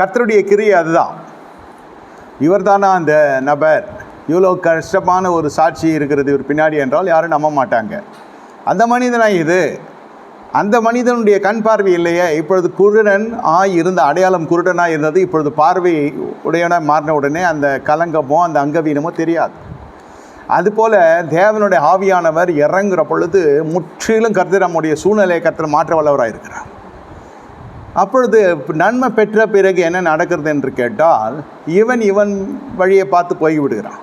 கர்த்தருடைய கிரியை அதுதான். இவர் தானா அந்த நபர்? இவ்வளோ கஷ்டமான ஒரு சாட்சி இருக்கிறது இவர் பின்னாடி என்றால் யாரும் நம்ப மாட்டாங்க. அந்த மனிதனா இது? அந்த மனிதனுடைய கண் பார்வை இல்லையே. இப்பொழுது குருடன் ஆய் இருந்த அடையாளம் குருடனாக இருந்தது. இப்பொழுது பார்வை உடையவனாக மாறின உடனே அந்த கலங்கமோ அந்த அங்கவீனமோ தெரியாது. அதுபோல் தேவனுடைய ஆவியானவர் இறங்குற பொழுது முற்றிலும் கருத்து நம்முடைய சூழ்நிலையை கருத்தில் மாற்ற வல்லவராக இருக்கிறார் அப்பொழுது நன்மை பெற்ற பிறகு என்ன நடக்கிறது என்று கேட்டால் இவன் இவன் வழியை பார்த்து போய்விடுகிறான்.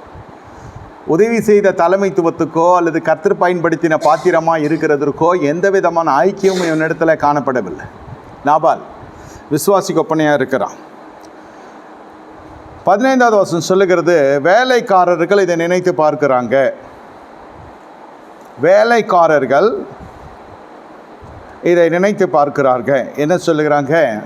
உதவி செய்த தலைமைத்துவத்துக்கோ அல்லது கர்த்தர் பயன்படுத்தின பாத்திரமாக இருக்கிறதற்கோ எந்த விதமான ஐக்கியமும் இவனிடத்தில் காணப்படவில்லை. நாபால் விசுவாசி கொப்பனையாக இருக்கிறான். பதினைந்தாவது வருஷம் சொல்லுகிறது வேலைக்காரர்கள் இதை நினைத்து பார்க்கிறாங்க. வேலைக்காரர்கள் இதை நினைத்து பார்க்கிறார்கள். என்ன சொல்லுகிறாங்க?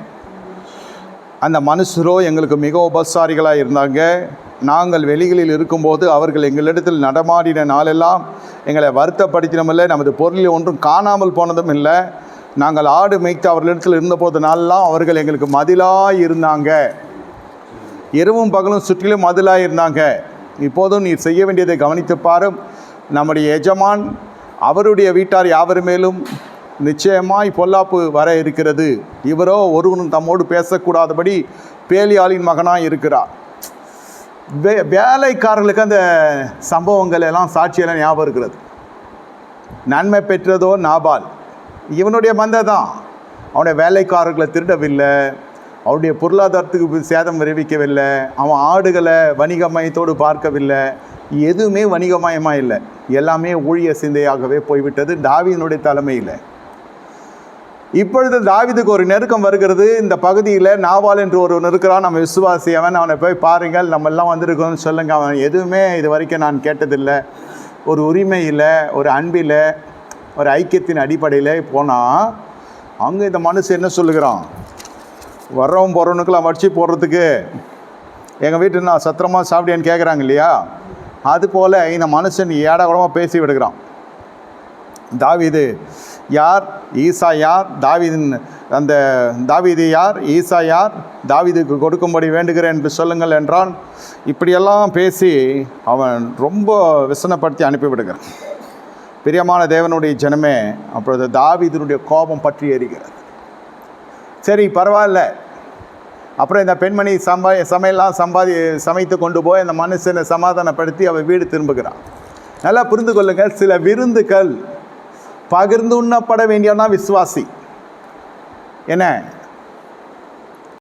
அந்த மனுஷரோ எங்களுக்கு மிக உபசாரிகளாக இருந்தாங்க. நாங்கள் வெளிகளில் இருக்கும்போது அவர்கள் எங்களிடத்தில் நடமாடின நாளெல்லாம் எங்களை வருத்தப்படுத்தினமில்லை. நமது பொருளில் ஒன்றும் காணாமல் போனதும் இல்லை. நாங்கள் ஆடு மேய்த்து அவர்களிடத்தில் இருந்தபோது நாளெல்லாம் அவர்கள் எங்களுக்கு மதிலாக இருந்தாங்க. இரவும் பகலும் சுற்றிலும் மதிலாக இருந்தாங்க. இப்போதும் நீர் செய்ய வேண்டியதை கவனித்து பாரும். நம்முடைய எஜமான் அவருடைய வீட்டார் யாவர் மேலும் நிச்சயமாய் பொல்லாப்பு வர இருக்கிறது. இவரோ ஒருவனும் தம்மோடு பேசக்கூடாதபடி பேலியாளின் மகனாக இருக்கிறார். வே வேலைக்காரர்களுக்கு அந்த சம்பவங்கள் எல்லாம் சாட்சியெல்லாம் ஞாபகம் இருக்கிறது. நன்மை பெற்றதோ நாபால். இவனுடைய மந்தை தான். அவனுடைய வேலைக்காரர்களை திருடவில்லை. அவருடைய பொருளாதாரத்துக்கு சேதம் விளைவிக்கவில்லை. அவன் ஆடுகளை வணிகமயத்தோடு பார்க்கவில்லை. எதுவுமே வணிகமயமாக இல்லை. எல்லாமே ஊழிய சிந்தையாகவே போய்விட்டது. டாவியினுடைய தலைமையில். இப்பொழுது தாவிதுக்கு ஒரு நெருக்கம் வருகிறது. இந்த பகுதியில் நாவால் என்று ஒருவன் இருக்கிறான். நம்ம விசுவாசி அவன் அவனை போய் பாருங்கள் நம்ம எல்லாம் வந்திருக்கோம்னு சொல்லுங்கள் அவன் எதுவுமே இது வரைக்கும் நான் கேட்டதில்லை. ஒரு உரிமை இல்லை ஒரு அன்பில் ஒரு ஐக்கியத்தின் அடிப்படையில் போனால் அங்கே இந்த மனுஷன் என்ன சொல்லுகிறான்? வர்றவன் போகிறவனுக்கெல்லாம் வடிச்சு போடுறதுக்கு எங்கள் வீட்டில் நான் சத்திரமாக சாப்பிடியான்னு கேட்குறாங்க இல்லையா? அது போல் இந்த மனுஷன் ஏடா கூடமாக பேசி விடுகிறான். தாவீது யார்? ஈசா யார்? தாவிதின் அந்த தாவிது யார்? ஈசா யார்? தாவீதுக்கு கொடுக்கும்படி வேண்டுகிறேன் என்று சொல்லுங்கள் என்றான். இப்படியெல்லாம் பேசி அவன் ரொம்ப விசனப்படுத்தி அனுப்பிவிடுகிறான். பிரியமான தேவனுடைய ஜனமே அப்பொழுது தாவிதனுடைய கோபம் பற்றி எறிகிறது சரி பரவாயில்ல. அப்புறம் இந்த பெண்மணி சம்பா சமையல்லாம் சம்பாதி சமைத்து கொண்டு போய் அந்த மனுஷனை சமாதானப்படுத்தி அவள் வீடு திரும்புகிறான். நல்லா புரிந்து கொள்ளுங்கள் சில விருந்துகள் பகிர்ந்து உண்ணப்பட வேண்டியவனா விசுவாசி. என்ன?